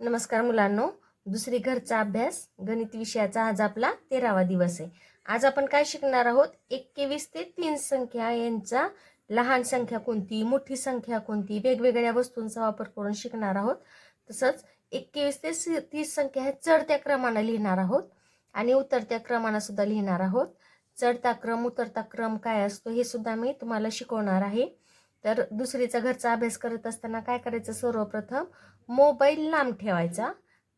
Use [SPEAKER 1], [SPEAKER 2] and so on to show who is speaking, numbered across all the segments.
[SPEAKER 1] नमस्कार मुलांनो. दुसरी घरचा अभ्यास गणित विषयाचा आज आपला तेरावा दिवस आहे. आज आपण काय शिकणार आहोत? एकवीस ते तीन संख्या यांचा लहान संख्या कोणती मोठी संख्या कोणती वेगवेगळ्या वस्तूंचा वापर करून शिकणार आहोत. तसंच एकवीस ते सी- तीस संख्या ह्या चढत्या क्रमानं लिहिणार आहोत आणि उतरत्या क्रमानं सुद्धा लिहिणार आहोत. चढता क्रम उतरता क्रम काय असतो हे सुद्धा मी तुम्हाला शिकवणार आहे. तर दुसरीचा घरचा अभ्यास करत असताना काय करायचं सर्वप्रथम मोबाईल लांब ठेवायचा.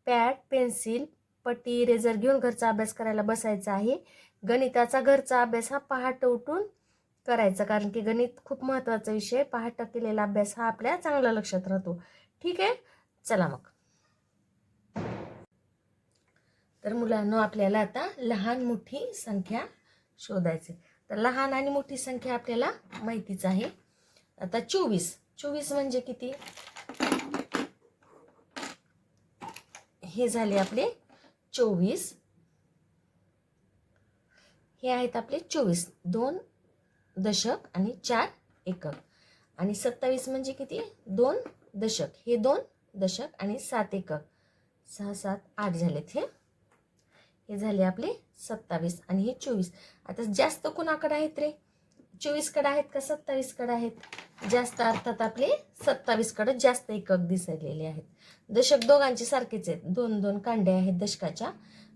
[SPEAKER 1] पॅड पेन्सिल पट्टी इरेझर घेऊन घरचा अभ्यास करायला बसायचा आहे. गणिताचा घरचा अभ्यास हा पहाट उठून करायचा कारण की गणित खूप महत्त्वाचा विषय. पहाट केलेला अभ्यास हा आपल्या चांगला लक्षात राहतो. ठीक आहे? चला मग. तर मुलांनो आपल्याला आता लहान मोठी संख्या शोधायची तर लहान आणि मोठी संख्या आपल्याला माहितीच आहे. आता चोवीस. चोवीस म्हणजे किती? हे झाले आपले चोवीस. हे आहेत आपले चोवीस. दोन दशक आणि चार एकक. आणि सत्तावीस म्हणजे किती? दोन दशक. हे दोन दशक आणि सात एकक. सहा सात आठ झालेत हे. हे झाले आपले सत्तावीस आणि हे चोवीस. आता जास्त कुणाकडे आहेत रे? चोवीसकडे आहेत का सत्तावीसकडे आहेत? जास्त अर्थात आपले सत्तावीसकडे जास्त एकक दिसलेले आहेत. दशक दोघांचे सारखेच आहेत. दोन दोन कांडे आहेत दशकाच्या.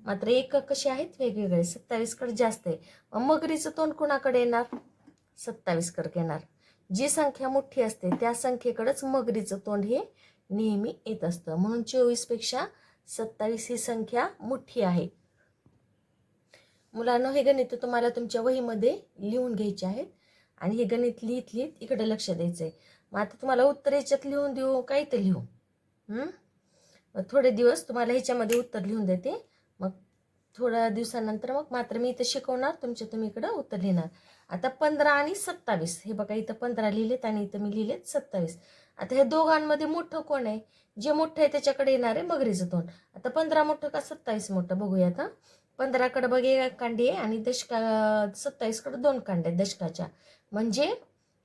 [SPEAKER 1] मात्र एकक कसे आहेत? वेगवेगळे. सत्तावीसकडे जास्त आहे. मग मगरीचं तोंड कुणाकडे येणार? सत्तावीसकडे येणार जी संख्या मोठी असते त्या संख्येकडंच मगरीचं तोंड हे नेहमी येत असतं. म्हणून चोवीसपेक्षा सत्तावीस ही संख्या मोठी आहे. मुलांनो हे गणित तुम्हाला तुमच्या वहीमध्ये लिहून घ्यायचे आहेत. आणि हे गणित लिहित लिहित इकडे लक्ष द्यायचं आहे मग आता तुम्हाला उत्तर याच्यात लिहून देऊ का इथं लिहू मग थोडे दिवस तुम्हाला ह्याच्यामध्ये उत्तर लिहून देते. मग थोड्या दिवसानंतर मग मात्र मी इथं शिकवणार तुमच्या तुम्ही इकडं उत्तर लिहिणार. आता पंधरा आणि सत्तावीस हे बघा इथं पंधरा लिहिलेत आणि इथं मी लिहिलेत सत्तावीस. आता ह्या दोघांमध्ये मोठं कोण आहे? जे मोठं आहे त्याच्याकडे येणार आहे मगरीचं तोंड. आता पंधरा मोठं का सत्तावीस मोठं बघूया आता पंधराकडे बघ एक कांडी आहे आणि दशका सत्तावीसकडे दोन कांड्या आहेत दशकाच्या. म्हणजे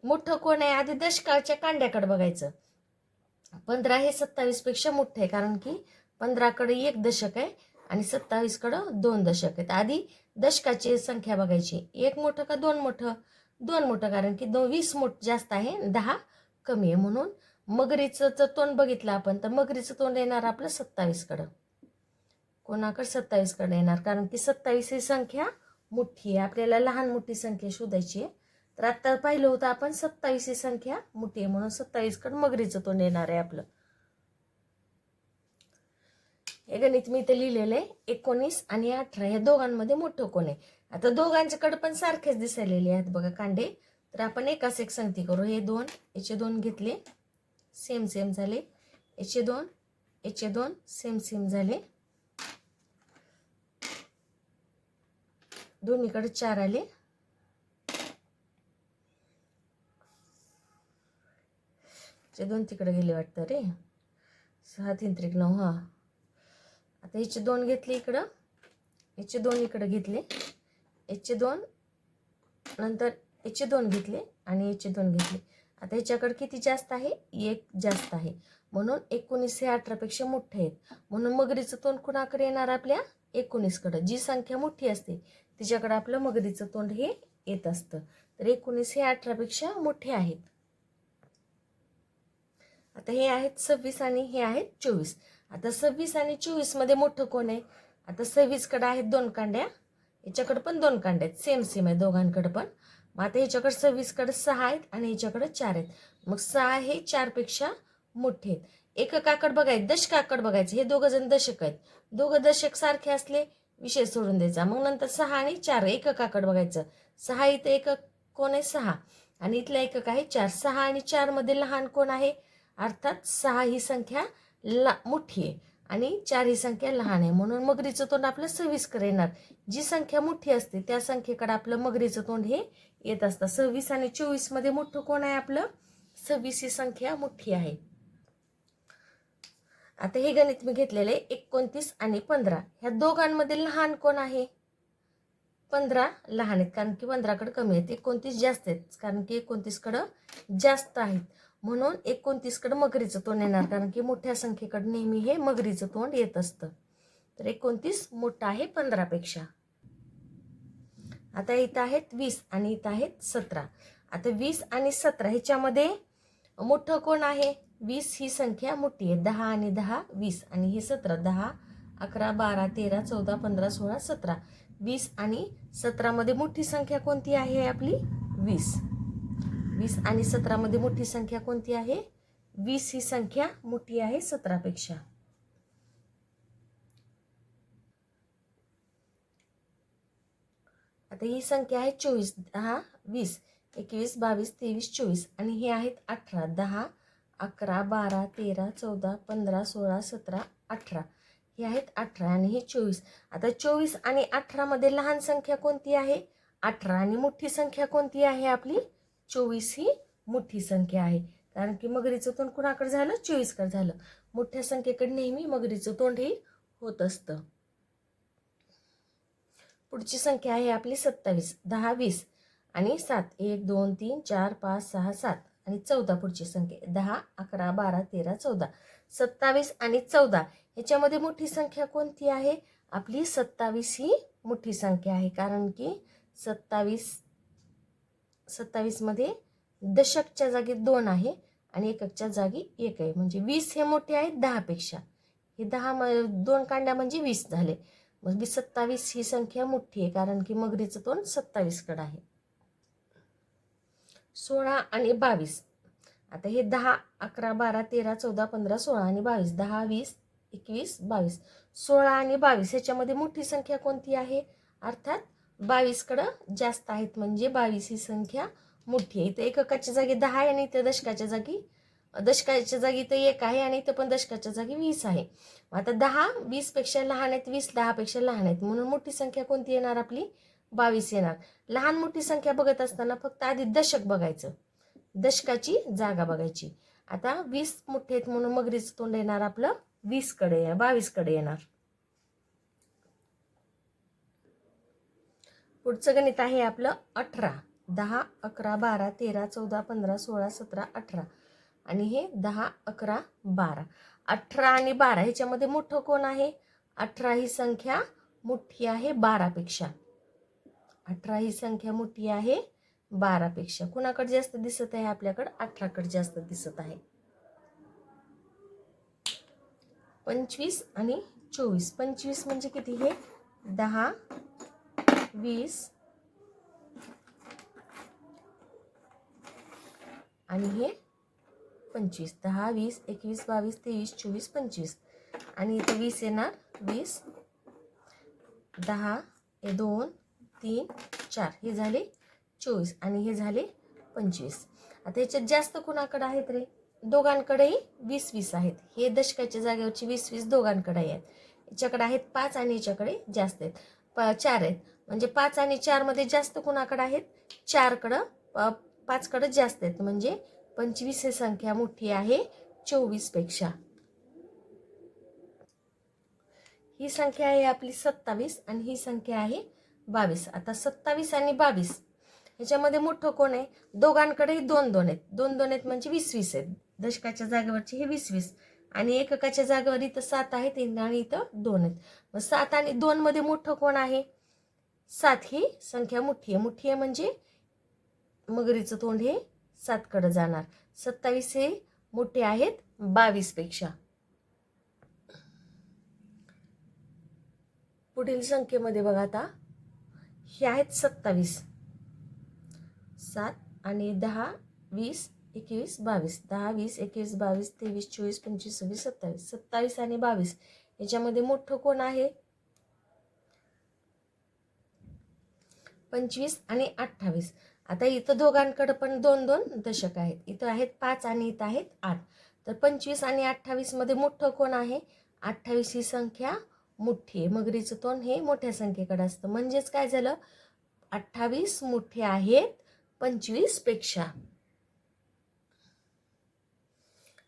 [SPEAKER 1] मोठं कोण आहे? आधी दशकाच्या कांड्याकडे बघायचं. पंधरा हे सत्तावीसपेक्षा मोठं आहे कारण की पंधराकडे एक दशक आहे आणि सत्तावीसकडं दोन दशक आहेत. आधी दशकाची संख्या बघायची. एक मोठं का दोन मोठं? दोन मोठं कारण की दो वीस मोठ जास्त आहे दहा कमी आहे म्हणून मगरीचं तोंड बघितलं आपण तर मगरीचं तोंड येणार आपलं सत्तावीसकडं. कोणाकडं सत्तावीसकडं येणार? कारण की सत्तावीस ही संख्या मोठी आहे. आपल्याला लहान मोठी संख्या शोधायची आहे. तर आत्ता पाहिलं होतं आपण सत्तावीस ही संख्या मोठी आहे म्हणून सत्तावीसकडं मगरीचं तोंड येणार आहे आपलं. हे गणित मी इथे लिहिलेलं आहे एकोणीस आणि अठरा या दोघांमध्ये मोठं कोण आहे? आता दोघांच्याकडे पण सारखेच दिसायलेले आहेत बघा कांडे. तर आपण एकाच एक संगती करू. हे दोन याचे दोन घेतले सेम सेम झाले. याचे दोन याचे दोन सेम सेम झाले. दोन्हीकडे चार आले. चे दोन तिकडे गेले वाटतं रे. सहा तीन त्रिक नऊ हा. आता ह्याचे दोन घेतले इकडं. याचे दोन इकडं घेतले. याचे दोन नंतर याचे दोन घेतले आणि याचे दोन घेतले. आता ह्याच्याकडे किती जास्त आहे? एक जास्त आहे. म्हणून एकोणीस हे अठरापेक्षा मोठे आहेत. म्हणून मगरीचं तोंड कुणाकडे येणार आपल्या? एकोणीसकडं. जी संख्या मोठी असते तिच्याकडं आपलं मगरीचं तोंड हे येत असतं. तर एकोणीस हे अठरापेक्षा मोठे आहेत. आता हे आहेत सव्वीस आणि हे आहेत चोवीस. आता सव्वीस आणि चोवीसमध्ये मोठं कोण आहे? आता सव्वीसकडं आहेत दोन कांड्या याच्याकडं पण दोन कांड्या आहेत. सेम सेम आहे दोघांकडं पण. मग आता ह्याच्याकडं सव्वीसकडं सहा आहेत आणि ह्याच्याकडं चार आहेत. मग सहा हे चारपेक्षा मोठे आहेत. एक काकड बघायचं दशकाकडे बघायचं हे दोघं जण दशक आहेत. दोघं दशक सारखे असले विषय सोडून द्यायचा. मग नंतर सहा आणि चार एक काकड बघायचं. सहा इथं एक कोण आहे? सहा. आणि इथला एकक आहे चार. सहा आणि चारमध्ये लहान कोण आहे? अर्थात सहा ही संख्या ला मोठी आहे आणि चार ही संख्या लहान आहे. म्हणून मगरीचं तोंड आपलं सव्वीसकडे येणार. जी संख्या मोठी असते त्या संख्येकडे आपलं मगरीचं तोंड हे येत असतं. सव्वीस आणि चोवीसमध्ये मोठं कोण आहे आपलं? सव्वीस ही संख्या मोठी आहे. आता हे गणित मी घेतलेलं आहे एकोणतीस आणि पंधरा. ह्या दोघांमध्ये लहान कोण आहे? पंधरा लहान आहेत. कारण की पंधराकडे कमी आहेत. एकोणतीस जास्त आहेत. कारण की एकोणतीसकडं जास्त आहेत. म्हणून एकोणतीसकडं मगरीचं तोंड येणार कारण की मोठ्या संख्येकडं नेहमी हे मगरीचं तोंड येत असतं. तर एकोणतीस मोठं आहे पंधरापेक्षा आता इथं आहेत वीस आणि इथं आहेत सतरा. आता वीस आणि सतरा ह्याच्यामध्ये मोठं कोण आहे? वीस ही संख्या मोठी आहे. दहा आणि दहा वीस आणि हे सतरा. दहा अकरा बारा तेरा चौदा पंधरा सोळा सतरा. वीस आणि सतरामध्ये मोठी संख्या कोणती आहे आपली? वीस. वीस आणि सतरामध्ये मोठी संख्या कोणती आहे? वीस ही संख्या मोठी आहे सतरापेक्षा. आता ही संख्या आहे चोवीस दहा वीस. एकवीस बावीस तेवीस चोवीस. आणि हे आहेत अठरा दहा अकरा बारा तेरा चौदा पंधरा सोळा सतरा अठरा. हे आहेत अठरा आणि हे चोवीस. आता चोवीस आणि अठरामध्ये लहान संख्या कोणती आहे? अठरा आणि मोठी संख्या कोणती आहे आपली? चोवीस ही मोठी संख्या आहे. कारण की मगरीचं तोंड कुणाकडे झालं? चोवीसकडे झालं. मोठ्या संख्येकडे नेहमी मगरीचं तोंड हे होत असतं. पुढची संख्या आहे आपली सत्तावीस. दहा वीस आणि सात. एक दोन तीन चार पाच सहा सात आणि चौदा पुढची संख्या. दहा अकरा बारा तेरा चौदा. सत्तावीस आणि चौदा ह्याच्यामध्ये मोठी संख्या कोणती आहे? आपली सत्तावीस ही मोठी संख्या आहे. कारण की सत्तावीस सत्तावीसमध्ये दशकच्या जागी दोन आहे आणि एककच्या जागी एक आहे. म्हणजे वीस हे मोठे आहेत दहापेक्षा हे दहा म दोन कांड्या म्हणजे वीस झाले. मग सत्तावीस ही संख्या मोठी आहे कारण की मगरीचं तोंड सत्तावीसकडं आहे. सोळा आणि बावीस. आता हे दहा अकरा बारा तेरा चौदा पंधरा सोळा आणि बावीस. दहा वीस एकवीस बावीस. सोळा आणि बावीस ह्याच्यामध्ये मोठी संख्या कोणती आहे? अर्थात बावीसकडं जास्त आहेत म्हणजे बावीस ही संख्या मोठी आहे. इथं एककाच्या जागी दहा आहे आणि इथं दशकाच्या जागी दशकाच्या जागी तर एक आहे आणि इथं पण दशकाच्या जागी वीस आहे. आता दहा वीसपेक्षा लहान आहेत वीस दहापेक्षा लहान आहेत. म्हणून मोठी संख्या कोणती येणार आपली? बावीस येणार. लहान मोठी संख्या बघत असताना फक्त आधी दशक बघायचं. दशकाची जागा बघायची. आता वीस मोठे आहेत म्हणून मगरीचं तोंड येणार आपलं वीसकडे बावीसकडे येणार. पुढचं गणित आहे आपलं अठरा. दहा अकरा बारा तेरा चौदा पंधरा सोळा सतरा अठरा. आणि हे दहा अकरा बारा. अठरा आणि बारा ह्याच्यामध्ये मोठं कोण आहे? अठरा ही संख्या मोठी आहे बारापेक्षा. अठरा ही संख्या मोठी आहे बारापेक्षा. कुणाकडे जास्त दिसत आहे? आपल्याकडं अठराकडे जास्त दिसत आहे. पंचवीस आणि चोवीस. पंचवीस म्हणजे किती? हे दहा वीस. आणि हे पंचवीस. दहा वीस एकवीस बावीस तेवीस चोवीस पंचवीस. आणि इथे वीस येणार. वीस. दहा हे दोन तीन चार. हे झाले चोवीस. आणि हे झाले पंचवीस. आता याच्यात जास्त कुणाकडे आहेत रे? दोघांकडेही वीस वीस आहेत. हे दशकाच्या जागेवरची वीस वीस दोघांकडे आहेत. याच्याकडे आहेत पाच आणि याच्याकडे जास्त आहेत. प चार आहेत. म्हणजे पाच आणि चारमध्ये जास्त कोणाकडं आहेत? चारकडं पाचकडं जास्त आहेत. म्हणजे पंचवीस ही संख्या मोठी आहे चोवीसपेक्षा ही संख्या आहे आपली सत्तावीस आणि ही संख्या आहे बावीस. आता सत्तावीस आणि बावीस ह्याच्यामध्ये मोठं कोण आहे? दोघांकडेही दोन दोन आहेत. दोन दोन आहेत म्हणजे वीस वीस आहेत. दशकाच्या जागेवरचे हे वीस वीस आणि एककाच्या जागेवर इथं सात आहेत आणि इथं दोन आहेत. मग सात आणि दोनमध्ये मोठं कोण आहे? सात ही संख्या मोठी आहे. मोठी आहे म्हणजे मगरीचं तोंड हे सातकडं जाणार. सत्तावीस हे मोठे आहेत बावीसपेक्षा पुढील संख्येमध्ये बघा आता. हे आहेत सत्तावीस. सात आणि दहा वीस एकवीस बावीस. दहा वीस एकवीस बावीस तेवीस चोवीस पंचवीस सव्वीस सत्तावीस. सत्तावीस आणि बावीस. याच्यामध्ये मोठं कोण आहे? पंचवीस आणि अठ्ठावीस. आता इथं दोघांकडं पण दोन दोन दशक आहेत. इथं आहेत पाच आणि इथं आहेत आठ. तर पंचवीस आणि अठ्ठावीसमध्ये मोठं कोण आहे? अठ्ठावीस ही संख्या मोठी आहे. मगरीचं तोंड हे मोठ्या संख्येकडे असतं. म्हणजेच काय झालं? अठ्ठावीस मोठे आहेत पंचवीसपेक्षा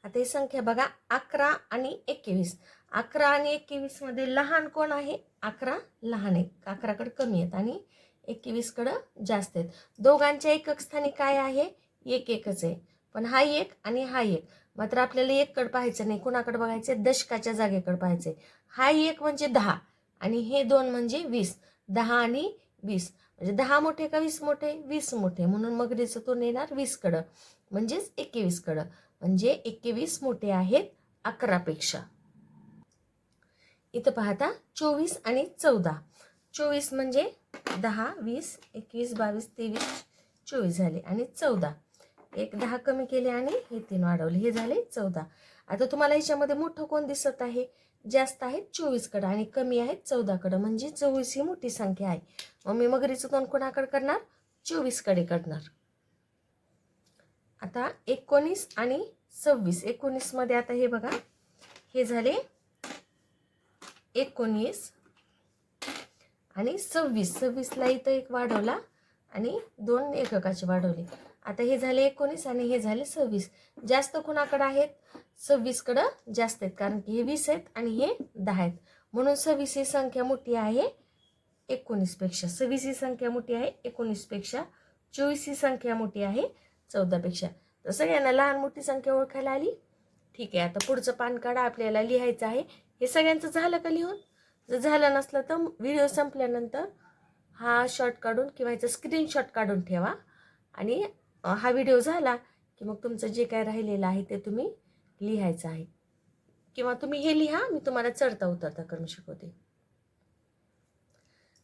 [SPEAKER 1] आता ही संख्या बघा अकरा आणि एकवीस. अकरा आणि एकवीसमध्ये लहान कोण आहे? अकरा लहान आहे अकराकडे कमी आहेत. आणि एकवीसकडं जास्त आहेत. दोघांच्या एकक स्थानी काय आहे? एक एकच आहे. पण हा एक आणि हा एक. मात्र आपल्याला एककडे पाहायचं नाही. कुणाकडे बघायचं दशकाच्या जागेकडे पाहायचंय. हा एक म्हणजे दहा आणि हे दोन म्हणजे वीस. दहा आणि वीस. म्हणजे दहा मोठे का वीस मोठे? वीस मोठे. म्हणून मगरीचं तोंड येणार वीसकडं म्हणजेच एकवीसकडं म्हणजे एकवीस मोठे आहेत अकरापेक्षा इथं पाहता चोवीस आणि चौदा. चोवीस म्हणजे दहा वीस एकवीस बावीस तेवीस चोवीस झाले आणि चौदा. एक दहा कमी केले आणि हे तीन वाढवले. हे झाले चौदा. आता तुम्हाला ह्याच्यामध्ये मोठं कोण दिसत आहे? जास्त आहेत चोवीसकडं आणि कमी आहेत चौदाकडं. म्हणजे चोवीस ही मोठी संख्या आहे. मग मी मगरीचं कोण कोणाकडे करणार? चोवीसकडे करणार. आता एकोणीस आणि सव्वीस. एकोणीसमध्ये आता हे बघा. हे झाले एकोणीस आणि सव्वीस सव्वीसला इथं एक वाढवला आणि दोन एककाचे वाढवले. आता हे झाले एकोणीस आणि हे झाले सव्वीस. जास्त कुणाकडं आहेत? सव्वीसकडं जास्त आहेत कारण की हे वीस आहेत आणि हे दहा आहेत. म्हणून सव्वीस ही संख्या मोठी आहे एकोणीसपेक्षा. सव्वीस ही संख्या मोठी आहे एकोणीसपेक्षा. चोवीस ही संख्या मोठी आहे चौदापेक्षा. तर सगळ्यांना लहान मोठी संख्या ओळखायला आली. ठीक आहे आता पुढचं पान काढा आपल्याला लिहायचं आहे. हे सगळ्यांचं झालं का लिहून? जर झालं नसलं तर व्हिडिओ संपल्यानंतर हा शॉर्ट काढून किंवा ह्याचा स्क्रीनशॉट काढून ठेवा. आणि हा व्हिडिओ झाला की मग तुमचं जे काय राहिलेलं आहे ते तुम्ही लिहायचं आहे. किंवा तुम्ही हे लिहा मी तुम्हाला चढता उतरता करून शिकवते.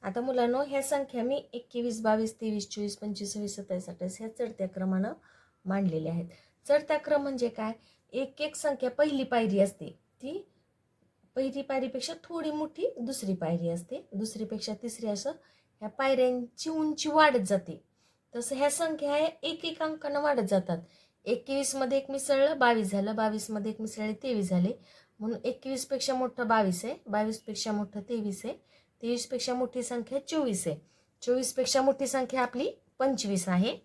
[SPEAKER 1] आता मुलांनो ह्या संख्या मी एकवीस बावीस तेवीस चोवीस पंचवीस सव्वीस सत्तावीस अठ्ठावीस ह्या चढत्या क्रमानं मांडलेल्या आहेत. चढत्या क्रम म्हणजे काय? एक एक संख्या पहिली पायरी असते. ती पहिली पायरीपेक्षा थोडी मोठी दुसरी पायरी असते. दुसरीपेक्षा तिसरी असं ह्या पायऱ्यांची उंची वाढत जाते. तसं ह्या संख्या ह्या एक एक अंकानं वाढत जातात. एकवीसमध्ये एक मिसळलं बावीस झालं. बावीसमध्ये एक मिसळले तेवीस झाले. म्हणून एकवीसपेक्षा मोठं बावीस आहे. बावीसपेक्षा मोठं तेवीस आहे. तेवीसपेक्षा मोठी संख्या चोवीस आहे. चोवीसपेक्षा मोठी संख्या आपली पंचवीस आहे.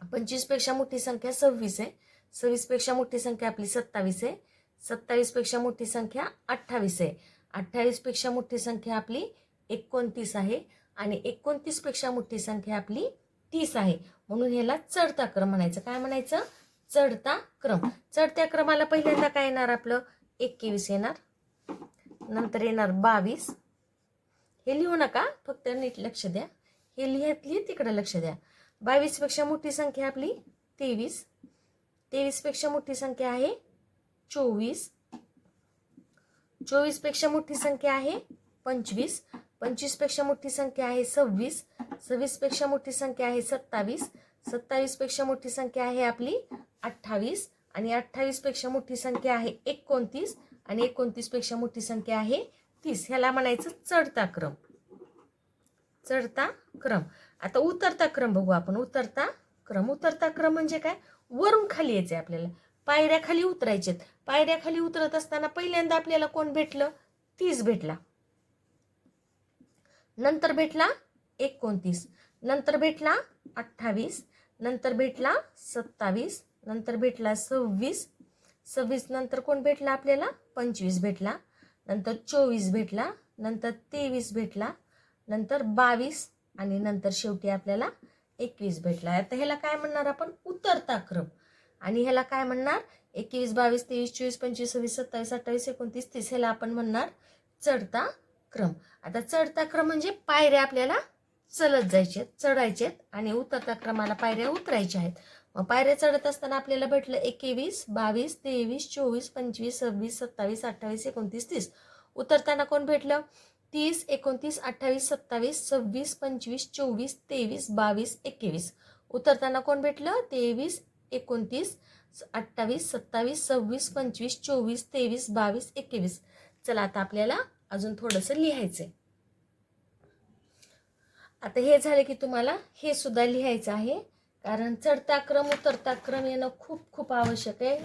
[SPEAKER 1] पंचवीसपेक्षा मोठी संख्या सव्वीस आहे. सव्वीसपेक्षा मोठी संख्या आपली सत्तावीस आहे. सत्तावीसपेक्षा मोठी संख्या अठ्ठावीस आहे. अठ्ठावीसपेक्षा मोठी संख्या आपली एकोणतीस आहे आणि एकोणतीसपेक्षा मोठी संख्या आपली तीस आहे. म्हणून ह्याला चढता क्रम म्हणायचं. काय म्हणायचं? चढता क्रम. चढत्या क्रमाला पहिल्यांदा काय येणार आपलं? एकवीस येणार. नंतर येणार बावीस. हे लिहू नका. फक्त नीट लक्ष द्या. हे लिहित लिहित तिकडं लक्ष द्या. बावीसपेक्षा मोठी संख्या आपली तेवीस. तेवीसपेक्षा मोठी संख्या आहे चोवीस. चोवीसपेक्षा मोठी संख्या आहे पंचवीस. पंचवीसपेक्षा मोठी संख्या आहे सव्वीस. सव्वीसपेक्षा मोठी संख्या आहे सत्तावीस. सत्तावीसपेक्षा मोठी संख्या आहे आपली अठ्ठावीस. आणि अठ्ठावीसपेक्षा मोठी संख्या आहे एकोणतीस. आणि एकोणतीसपेक्षा मोठी संख्या आहे तीस. ह्याला म्हणायचं चढता क्रम. चढता क्रम. आता उतरता क्रम बघू आपण. उतरता क्रम. उतरता क्रम म्हणजे काय? वरून खाली यायचे आपल्याला. पायऱ्या खाली उतरायचेत. पायऱ्याखाली उतरत असताना पहिल्यांदा आपल्याला कोण भेटलं? तीस भेटला. नंतर भेटला एकोणतीस नंतर भेटला अठ्ठावीस नंतर भेटला सत्तावीस नंतर भेटला सव्वीस सव्वीस नंतर कोण भेटला आपल्याला? पंचवीस भेटला नंतर चोवीस भेटला नंतर तेवीस भेटला नंतर बावीस आणि नंतर शेवटी आपल्याला एकवीस भेटला. आता ह्याला काय म्हणणार आपण? उतरता क्रम. आणि ह्याला काय म्हणणार? एकवीस बावीस तेवीस चोवीस पंचवीस सव्वीस सत्तावीस अठ्ठावीस एकोणतीस तीस ह्याला आपण म्हणणार चढता क्रम. आता चढता क्रम म्हणजे पायऱ्या आपल्याला चलत जायचे चढायचे आहेत आणि उतरता क्रमाला पायऱ्या उतरायच्या आहेत. मग पायऱ्या चढत असताना आपल्याला भेटलं एकवीस बावीस तेवीस चोवीस पंचवीस सव्वीस सत्तावीस अठ्ठावीस एकोणतीस तीस. उतरताना कोण भेटलं? तीस एकोणतीस अठ्ठावीस सत्तावीस सव्वीस पंचवीस चोवीस तेवीस बावीस एकवीस. उतरताना कोण भेटलं? तेवीस एकोणतीस अठ्ठावीस सत्तावीस सव्वीस पंचवीस चोवीस तेवीस बावीस एकवीस. चला आता आपल्याला अजून थोडंसं लिहायचं आहे आता हे झालं की तुम्हाला हे सुद्धा लिहायचं आहे. कारण चढता क्रम उतरता क्रम येणं खूप खूप आवश्यक आहे.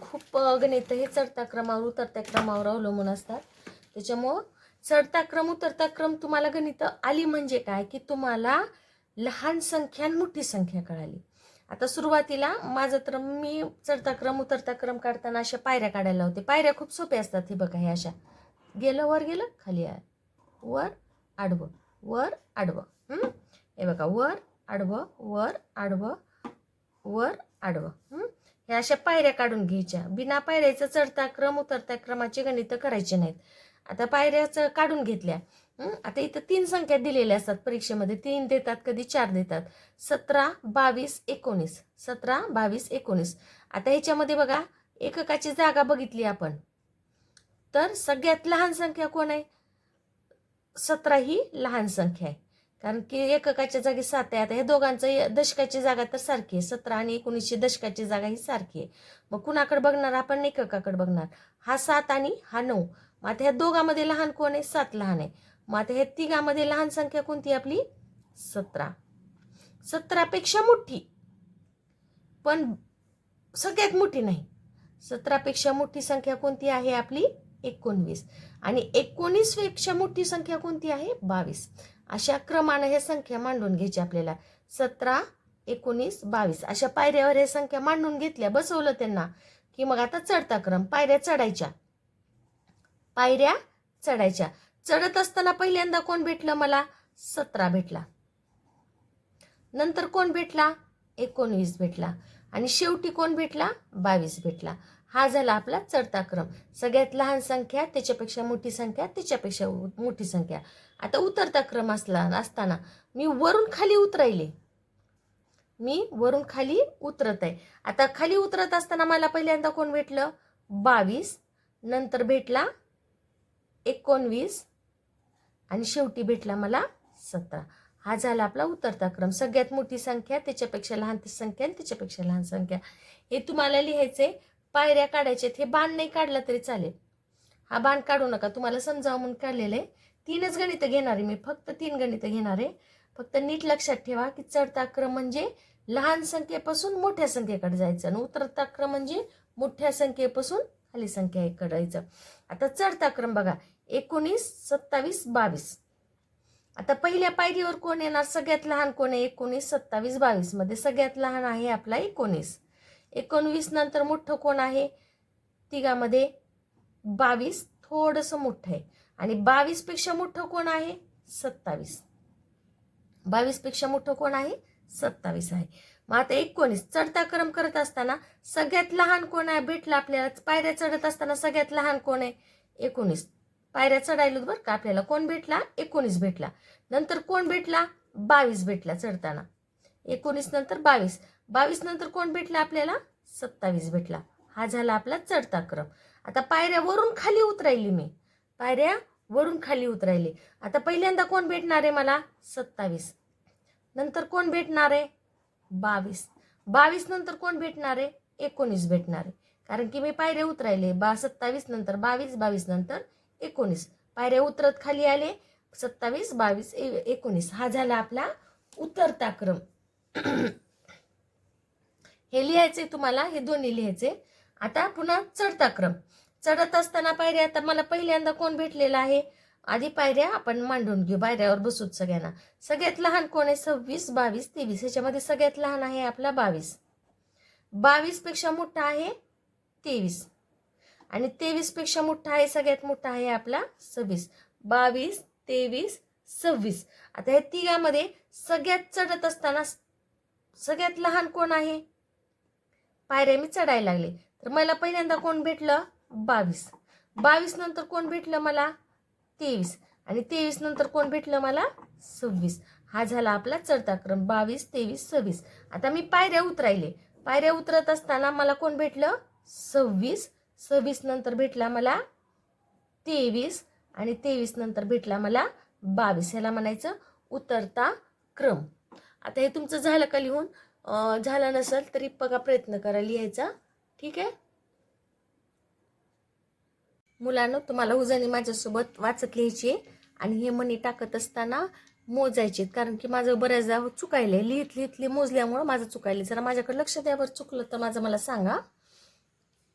[SPEAKER 1] खूप गणित हे चढता क्रमावर उतरत्या क्रमावर अवलंबून असतात. त्याच्यामुळं चढता क्रम उतरता क्रम तुम्हाला गणित आली म्हणजे काय? की तुम्हाला लहान संख्या आणि मोठी संख्या कळाली. आता सुरुवातीला माझं तर मी चढता क्रम उतरता क्रम काढताना अशा पायऱ्या काढायला होते. पायऱ्या खूप सोप्या असतात हे बघा हे अशा. गेलं वर गेलं खाली आहे वर आडवं. वर आडवं. हे बघा वर आडवं वर आडवं वर आडवं. ह्या अशा पायऱ्या काढून घ्यायच्या. बिना पायऱ्याचं चढता क्रम उतरता क्रमाचे गणित करायचे नाहीत. आता पायऱ्याचं काढून घेतल्या. आता इथं तीन संख्या दिलेल्या असतात परीक्षेमध्ये. तीन देतात कधी चार देतात. सतरा बावीस एकोणीस. सतरा बावीस एकोणीस. आता ह्याच्यामध्ये बघा एककाची जागा बघितली आपण. तर सगळ्यात लहान संख्या कोण आहे? सतरा ही लहान संख्या आहे. कारण की एककाच्या जागी सात आहे. आता हे दोघांचं दशकाची जागा तर सारखी आहे. सतरा आणि एकोणीसची दशकाची जागा ही सारखी आहे. मग कुणाकडे बघणार आपण? एककाकडे बघणार. हा सात आणि हा नऊ. मग आता ह्या दोघांमध्ये लहान कोण आहे? सात लहान आहे. मग आता ह्या तिघामध्ये लहान संख्या कोणती आपली? सतरा. सतरापेक्षा मोठी. पण सगळ्यात मोठी नाही. सतरापेक्षा मोठी संख्या कोणती आहे आपली? एकोणवीस. आणि एकोणीसपेक्षा मोठी संख्या कोणती आहे? बावीस. अशा क्रमानं ह्या संख्या मांडून घ्यायची आपल्याला. सतरा एकोणीस बावीस. अशा पायऱ्यावर ह्या संख्या मांडून घेतल्या बसवलं त्यांना की मग आता चढता क्रम. पायऱ्या चढायच्या. पायऱ्या चढायच्या. चढत असताना पहिल्यांदा कोण भेटलं मला? सतरा भेटला. नंतर कोण भेटला? एकोणवीस भेटला. आणि शेवटी कोण भेटला? बावीस भेटला. हा झाला आपला चढता क्रम. सगळ्यात लहान संख्या त्याच्यापेक्षा मोठी संख्या त्याच्यापेक्षा मोठी संख्या. आता उतरता क्रम असला असताना मी वरून खाली उतरायले. मी वरून खाली उतरत आहे. आता खाली उतरत असताना मला पहिल्यांदा कोण भेटलं? बावीस. नंतर भेटला एकोणवीस. आणि शेवटी भेटला मला सतरा. हा झाला आपला उतरता क्रम. सगळ्यात मोठी संख्या त्याच्यापेक्षा लहान संख्या आणि त्याच्यापेक्षा लहान संख्या. हे तुम्हाला लिहायचे पायऱ्या काढायचे हे बाण नाही काढला तरी चालेल. हा बाण काढू नका. तुम्हाला समजावं म्हणून काढलेलं आहे. तीनच गणितं घेणार आहे मी. फक्त तीन गणितं घेणार आहे. फक्त नीट लक्षात ठेवा की चढता क्रम म्हणजे लहान संख्येपासून मोठ्या संख्येकडे जायचं आणि उतरता क्रम म्हणजे मोठ्या संख्येपासून खाली संख्येकडे जायचं. आता चढता क्रम बघा. एकोणीस सत्तावीस बावीस. आता पहिल्या पायरीवर कोण येणार? सगळ्यात लहान कोण आहे? एकोणीस सत्तावीस बावीसमध्ये सगळ्यात लहान आहे आपला एकोणीस. एकोणवीस नंतर मोठं कोण आहे? तिघामध्ये बावीस थोडंसं मोठं आहे. आणि बावीसपेक्षा मोठं कोण आहे? सत्तावीस. बावीसपेक्षा मोठं कोण आहे? सत्तावीस आहे. मग आता एकोणीस. चढता क्रम करत असताना सगळ्यात लहान कोण आहे? भेटला आपल्याला. पायऱ्या चढत असताना सगळ्यात लहान कोण आहे? एकोणीस. पायऱ्या चढायलो बरं का आपल्याला कोण भेटला? एकोणीस भेटला. नंतर कोण भेटला? बावीस भेटला चढताना. एकोणीस नंतर बावीस. बावीस नंतर कोण भेटला आपल्याला? सत्तावीस भेटला. हा झाला आपला चढता क्रम. आता पायऱ्या वरून खाली उतरायली मी. पायऱ्या वरून खाली उतरायली. आता पहिल्यांदा कोण भेटणार आहे मला? सत्तावीस. नंतर कोण भेटणार आहे? बावीस. बावीस नंतर कोण भेटणार आहे? एकोणीस भेटणार आहे. कारण की मी पायऱ्या उतरायले. बा सत्तावीस नंतर बावीस बावीस नंतर एकोणीस. पायऱ्या उतरत खाली आले. सत्तावीस बावीस ए- एकोणीस. हा झाला आपला उतरता क्रम. हे लिहायचे तुम्हाला हे दोन्ही लिहायचे आता पुन्हा चढता क्रम. चढत असताना पायऱ्या आता मला पहिल्यांदा कोण भेटलेला आहे? आधी पायऱ्या आपण मांडून घेऊ. पायऱ्यावर बसूत सगळ्यांना. सगळ्यात लहान कोण आहे? सव्वीस बावीस तेवीस. ह्याच्यामध्ये सगळ्यात लहान आहे आपला बावीस. बावीसपेक्षा मोठा आहे तेवीस. आणि तेवीसपेक्षा मोठा आहे सगळ्यात मोठा आहे आपला सव्वीस. बावीस तेवीस सव्वीस. आता या तिघामध्ये सगळ्यात चढत असताना सगळ्यात लहान कोण आहे? पायऱ्या मी चढायला लागले. तर मला पहिल्यांदा कोण भेटलं? बावीस. बावीस नंतर कोण भेटलं मला? तेवीस. आणि तेवीस नंतर कोण भेटलं मला? सव्वीस. हा झाला आपला चढता क्रम बावीस तेवीस सव्वीस. आता मी पायऱ्या उतरायले. पायऱ्या उतरत असताना मला कोण भेटलं? सव्वीस. सव्वीस नंतर भेटला मला तेवीस आणि तेवीस नंतर भेटला मला बावीस. ह्याला म्हणायचं उतरता क्रम. आता हे तुमचं झालं का लिहून? झालं नसेल तरी बघा प्रयत्न करा लिहायचा. ठीक आहे? मुलांना तुम्हाला उजाने माझ्यासोबत वाचत लिहायची आणि हे मनी टाकत असताना मोजायचे कारण की माझं बऱ्याचदा चुकायले लिहित लिहित लिहित मोजल्यामुळं माझं चुकायले जरा माझ्याकडे लक्ष द्यावर चुकलं तर माझं मला सांगा.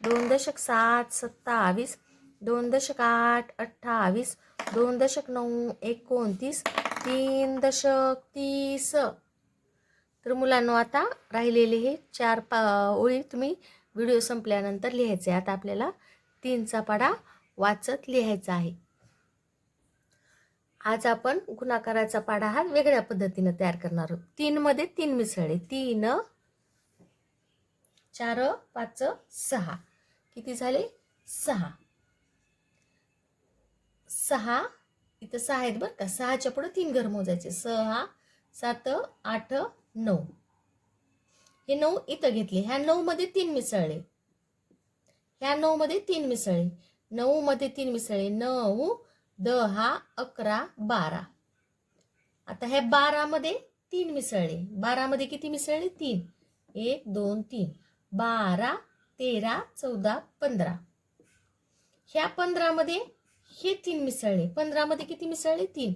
[SPEAKER 1] दोन दशक सात सत्तावीस. दोन दशक आठ अठ्ठावीस. दोन दशक नऊ एकोणतीस. तीन दशक तीस. तर मुलांनो आता राहिलेले हे चार पा ओळी तुम्ही व्हिडिओ संपल्यानंतर लिहायचे आता आपल्याला तीनचा पाडा वाचत लिहायचा आहे. आज आपण गुणाकाराचा पाडा हा वेगळ्या पद्धतीनं तयार करणार आहोत. तीनमध्ये तीन मिसळे तीन चार पाच सहा. किती झाले? सहा. सहा इथं सहा आहेत बरं का. सहाच्या पुढे तीन घर मोजायचे. सहा सात आठ नऊ. हे नऊ इथं घेतले. ह्या नऊ मध्ये तीन मिसळले. ह्या नऊ मध्ये तीन मिसळले. नऊ मध्ये तीन मिसळले. नऊ दहा अकरा बारा. आता ह्या बारामध्ये तीन मिसळले. बारामध्ये किती मिसळले? तीन. एक दोन तीन. बारा तेरा चौदा पंधरा. ह्या पंधरामध्ये हे तीन मिसळले. पंधरामध्ये किती मिसळले? तीन.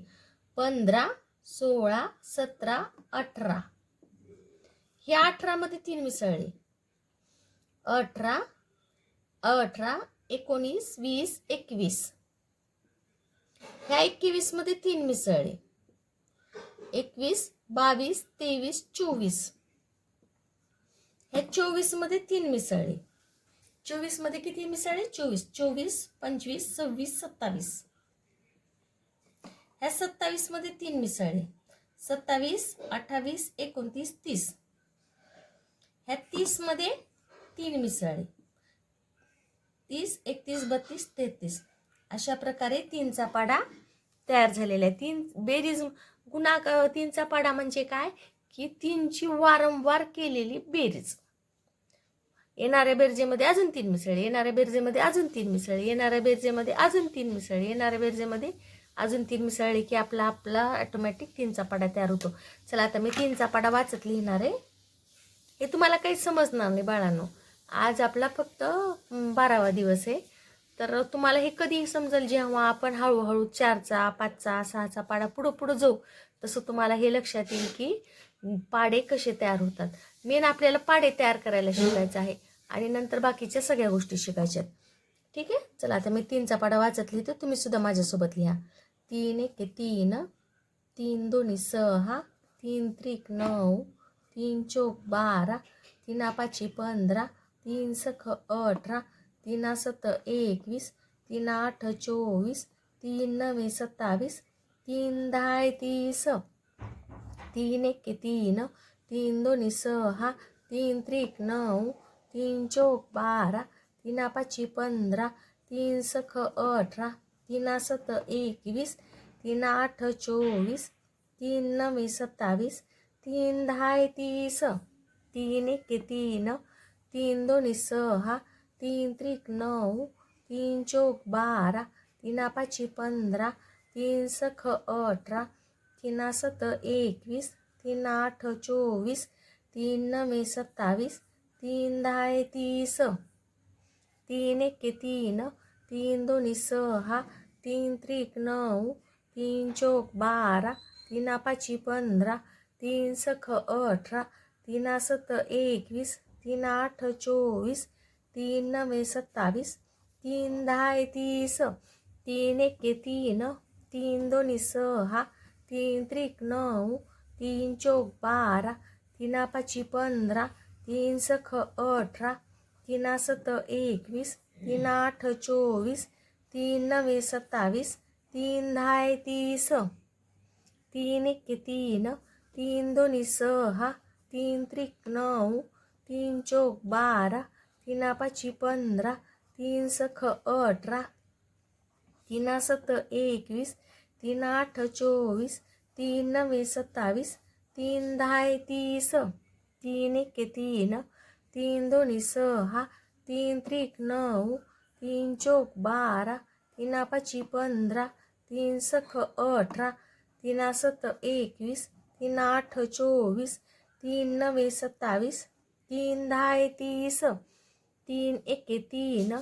[SPEAKER 1] पंधरा सोळा सतरा अठरा. ह्या अठरामध्ये तीन मिसळले. अठरा अठरा एकोणीस वीस एकवीस. ह्या एकवीसमध्ये तीन मिसळले. एकवीस बावीस तेवीस चोवीस. ह्या चोवीसमध्ये तीन मिसळले. चोवीसमध्ये किती मिसळले चोवीस. चोवीस पंचवीस सव्वीस सत्तावीस. ह्या सत्तावीसमध्ये तीन मिसळले सत्तावीस अठ्ठावीस एकोणतीस तीस. ह्या तीसमध्ये तीन मिसळले तीस एकतीस बत्तीस तेहतीस. अशा प्रकारे तीनचा पाडा तयार झालेला आहे. तीन बेरीज गुणाक तीनचा पाडा म्हणजे काय? की तीनची वारंवार केलेली बेरीज. येणाऱ्या बेरजेमध्ये अजून तीन मिसळ येणाऱ्या बेरजेमध्ये अजून तीन मिसळ येणाऱ्या बेरजेमध्ये अजून तीन मिसळ येणाऱ्या बेरजेमध्ये अजून तीन मिसळले की आपला आपला ऑटोमॅटिक तीनचा पाडा तयार होतो. चला आता मी तीनचा पाडा वाचत लिहिणार आहे. हे तुम्हाला काही समजणार नाही बाळांनो. आज आपला फक्त बारावा दिवस आहे. तर तुम्हाला हे कधी समजेल जेव्हा आपण हळूहळू चारचा पाचचा सहाचा पाडा पुढं पुढं जाऊ तसं तुम्हाला हे लक्षात येईल की पाडे कसे तयार होतात. मेन आपल्याला पाडे तयार करायला शिकायचं आहे. आणि नंतर बाकीच्या सगळ्या गोष्टी शिकायच्या आहेत. ठीक आहे? चला आता मी तीनचा पाडा वाचत लिहितो. तुम्ही सुद्धा माझ्यासोबत लिहा. तीन एक तीन. तीन दोन्ही सहा. तीन त्रिक नऊ. तीन चौक बारा. तीन पाचशे पंधरा. तीन सख अठरा. तीन सत एकवीस. तीन आठ चोवीस. तीन नवे सत्तावीस. तीन दहा तीस. तीन एक तीन. तीन दोन्ही सहा तीन त्रिक नऊ तीन चौक बारा तीना पाची पंधरा तीन सख अठरा तीना सत एकवीस तीन आठ चोवीस तीन नवे सत्तावीस तीन दहा तीस तीन एक तीन तीन दोन्ही सहा तीन त्रिक नऊ तीन चौक बारा तीना पाची पंधरा तीन सख अठरा तीना सत एकवीस तीन आठ चोवीस तीन नवे सत्तावीस तीन दहा तीस. तीन एक तीन तीन दोन्ही सहा तीन त्रिक नऊ तीन चौक बारा तीना पाची पंधरा तीन सख अठरा तीना सत एकवीस तीन आठ चोवीस तीन नवे सत्तावीस तीन दहा तीस तीन एक तीन तीन दोन्ही सहा तीन त्रिक नऊ तीन चौक बारा तीना पाची पंधरा तीन सख अठरा तीना सत एकवीस तीन आठ चोवीस तीन नवे सत्तावीस तीन दहा तीस तीन एक तीन तीन दोन्ही सहा तीन त्रिक नऊ तीन चौक बारा तीना पाची पंधरा तीन सख अठरा तीना सत एकवीस तीन आठ चोवीस तीन नवे सत्तावीस तीन दहा तीस तीन एक तीन तीन दोन्ही सहा तीन त्रिक नऊ तीन चौक बारा तीना पाची पंधरा तीन सख अठरा तीना सत एकवीस तीन आठ चोवीस तीन नवे सत्तावीस तीन दहा तीस तीन एक तीन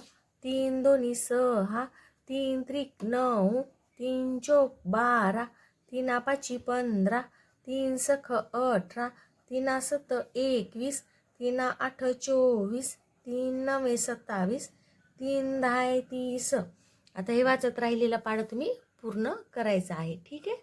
[SPEAKER 1] तीन दोन्ही सहा तीन त्रिक नऊ तीन चौक बारा तीना पाची पंधरा तीन सख अठरा तीना सत एकवीस तीना आठ चोवीस तीन नवे सत्तावीस तीन दहा तीस आता हे वाचत राहिलेला पाडं तुम्ही पूर्ण करायचं आहे. ठीक आहे?